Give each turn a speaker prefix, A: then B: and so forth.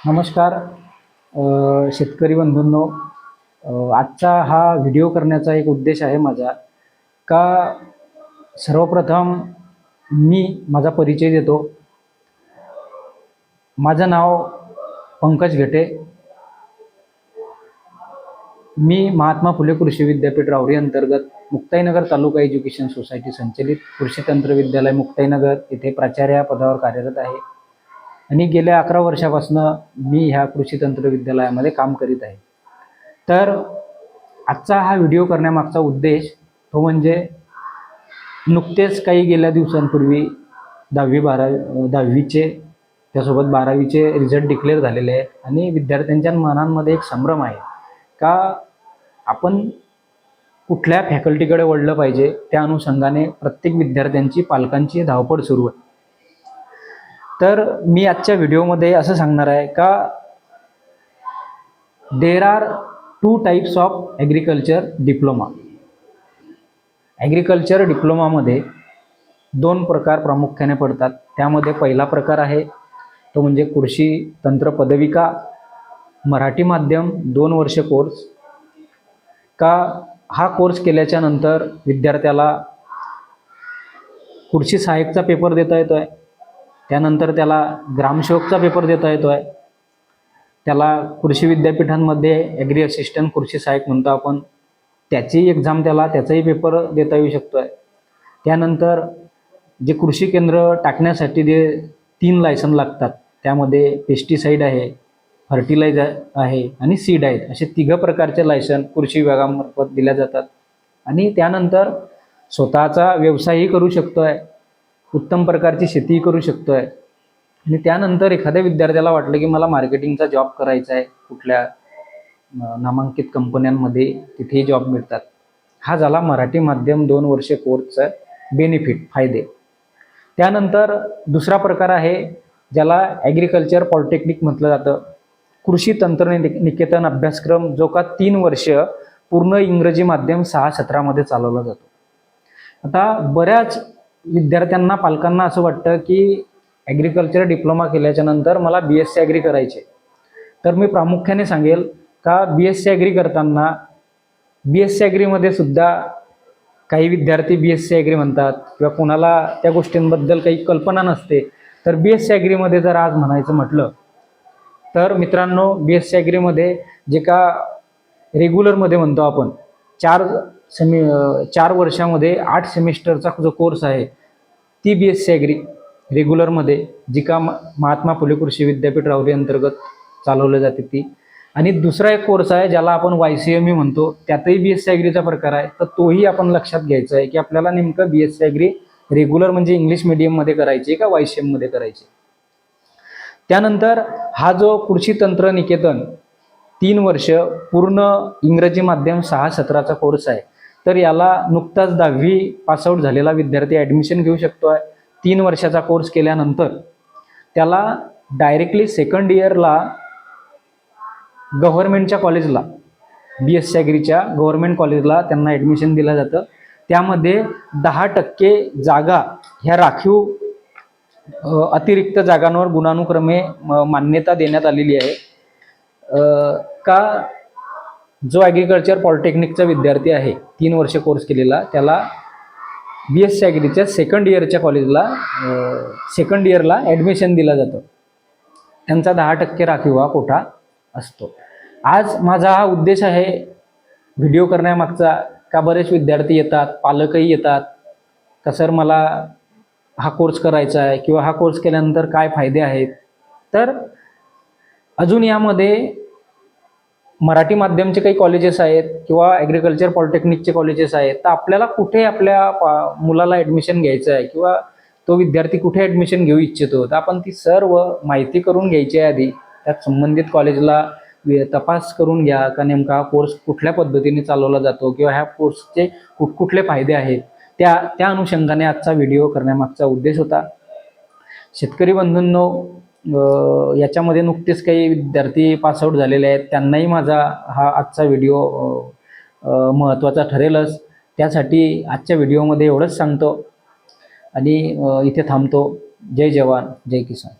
A: नमस्कार. शेतकरी बंधूंनो आजचा हा व्हिडिओ करण्याचा एक उद्देश आहे माझा. का सर्वप्रथम मी माझा परिचय देतो. माझं नाव पंकज घटे. मी महात्मा फुले कृषी विद्यापीठ राहुरी अंतर्गत मुक्ताईनगर तालुका एज्युकेशन सोसायटी संचलित कृषी तंत्र विद्यालय मुक्ताईनगर येथे प्राचार्य पदावर कार्यरत आहे. आणि गेल्या अकरा वर्षापासून मी ह्या कृषी तंत्र विद्यालयामध्ये काम करीत आहे. तर आजचा हा व्हिडिओ करण्यामागचा उद्देश तो म्हणजे नुकतेच काही गेल्या दिवसांपूर्वी दहावी बारावी दहावीचे त्यासोबत बारावीचे रिझल्ट डिक्लेअर झालेले आहेत आणि विद्यार्थ्यांच्या मनांमध्ये एक संभ्रम आहे. का आपण कुठल्या फॅकल्टीकडे वळलं पाहिजे त्या अनुषंगाने प्रत्येक विद्यार्थ्यांची पालकांची धावपळ सुरू आहे. तर मी आजच्या व्हिडिओमध्ये असं सांगणार आहे का there are two types of agriculture diploma agriculture डिप्लोमामध्ये दोन प्रकार प्रामुख्याने पडतात. त्यामध्ये पहिला प्रकार आहे तो म्हणजे कृषी तंत्र पदविका मराठी माध्यम दोन वर्ष कोर्स का हा कोर्स केल्याच्यानंतर विद्यार्थ्याला कृषी सहाय्यकचा पेपर देता येतो आहे त्यानंतर त्याला ग्रामसेवकचा पेपर देता येतो आहे त्याला कृषी विद्यापीठांमध्ये ॲग्री असिस्टंट कृषी सहाय्यक म्हणतो आपण. त्याची एक्झाम त्याला त्याचाही पेपर देता येऊ शकतो आहे त्यानंतर जे कृषी केंद्र टाकण्यासाठी जे तीन लायसन लागतात त्यामध्ये पेस्टिसाईड आहे फर्टिलायझर आहे आणि सीड आहेत. असे तिघं प्रकारचे लायसन कृषी विभागामार्फत दिल्या जातात. आणि त्यानंतर स्वतःचा व्यवसायही करू शकतो आहे उत्तम प्रकारची शेतीही करू शकतो आहे आणि त्यानंतर एखाद्या विद्यार्थ्याला वाटलं की मला मार्केटिंगचा जॉब करायचा आहे कुठल्या नामांकित कंपन्यांमध्ये तिथेही जॉब मिळतात. हा झाला मराठी माध्यम दोन वर्षे कोर्सचा बेनिफिट फायदे. त्यानंतर दुसरा प्रकार आहे ज्याला ॲग्रिकल्चर पॉलिटेक्निक म्हटलं जातं. कृषी तंत्रनिक निकेतन अभ्यासक्रम जो का तीन वर्ष पूर्ण इंग्रजी माध्यम सहा सत्रामध्ये चालवला जातो. आता बऱ्याच विद्यार्थ्यांना पालकांना असं वाटतं की ॲग्रिकल्चर डिप्लोमा केल्याच्यानंतर मला बी एस सी ॲग्री करायचे तर मी प्रामुख्याने सांगेल का बी एस सी ॲग्री करताना बी एस सी ॲग्रीमध्ये सुद्धा काही विद्यार्थी बी एस सी ॲग्री म्हणतात किंवा कोणाला त्या गोष्टींबद्दल काही कल्पना नसते. तर बी एस सी ॲग्रीमध्ये जर आज म्हणायचं म्हटलं तर मित्रांनो बी एस सी ॲग्रीमध्ये जे का रेग्युलरमध्ये म्हणतो आपण चार सेमि चार वर्षामध्ये आठ सेमिस्टरचा जो कोर्स आहे ती बी एस सी ॲग्री रेग्युलरमध्ये जी का म- महात्मा फुले कृषी विद्यापीठ राहुरी अंतर्गत चालवलं जाते ती. आणि दुसरा एक कोर्स आहे ज्याला आपण वाय सी एम ई म्हणतो त्यातही बी एस सी ॲग्रीचा प्रकार आहे. तर तोही आपण लक्षात घ्यायचा आहे की आपल्याला नेमकं B S C agri regular म्हणजे इंग्लिश मिडियममध्ये करायची का वाय सी एममध्ये करायची? त्यानंतर हा जो कृषी तंत्र निकेतन तीन वर्ष पूर्ण इंग्रजी माध्यम सहा सत्राचा कोर्स आहे. तर याला नुकताच दहावी पासआउट झालेला विद्यार्थी ॲडमिशन घेऊ शकतो आहे तीन वर्षाचा कोर्स केल्यानंतर त्याला डायरेक्टली सेकंड इयरला गव्हर्नमेंटच्या कॉलेजला B S C government government कॉलेजला त्यांना ॲडमिशन दिलं जातं. त्यामध्ये दहा टक्के जागा ह्या राखीव अतिरिक्त जागांवर गुणानुक्रमे म- मान्यता देण्यात आलेली आहे. का जो ॲग्रिकल्चर पॉलिटेक्निकचा विद्यार्थी आहे तीन वर्ष कोर्स केलेला त्याला बी एस सी ॲग्रीच्या सेकंड इयरच्या कॉलेजला सेकंड इयरला ॲडमिशन दिलं जातं. त्यांचा दहा टक्के राखीव हा कोठा असतो. आज माझा हा उद्देश आहे व्हिडिओ करण्यामागचा का बरेच विद्यार्थी येतात पालकही येतात का सर मला हा कोर्स करायचा आहे किंवा हा कोर्स केल्यानंतर काय फायदे आहेत? तर अजून यामध्ये मराठी माध्यमचे काही कॉलेजेस आहेत किंवा ॲग्रिकल्चर पॉलिटेक्निकचे कॉलेजेस आहेत तर आपल्याला कुठे आपल्या पा मुलाला ॲडमिशन घ्यायचं आहे किंवा तो विद्यार्थी कुठे ॲडमिशन घेऊ इच्छितो तर आपण ती सर्व माहिती करून घ्यायची आहे आधी. त्यात संबंधित कॉलेजला वि- तपास करून घ्या का नेमका हा कोर्स कुठल्या पद्धतीने चालवला जातो किंवा ह्या कोर्सचे कुठकुठले फायदे आहेत. त्या त्या अनुषंगाने आजचा व्हिडिओ करण्यामागचा उद्देश होता. शेतकरी बंधूंनो याच्यामध्ये नुकतेच काही विद्यार्थी पासआउट झालेले आहेत. त्यांनाही माझा हा आजचा व्हिडिओ महत्त्वाचा ठरेलच. त्यासाठी आजच्या व्हिडिओमध्ये एवढंच सांगतो. आणि इथे थांबतो. जय जवान जय किसान.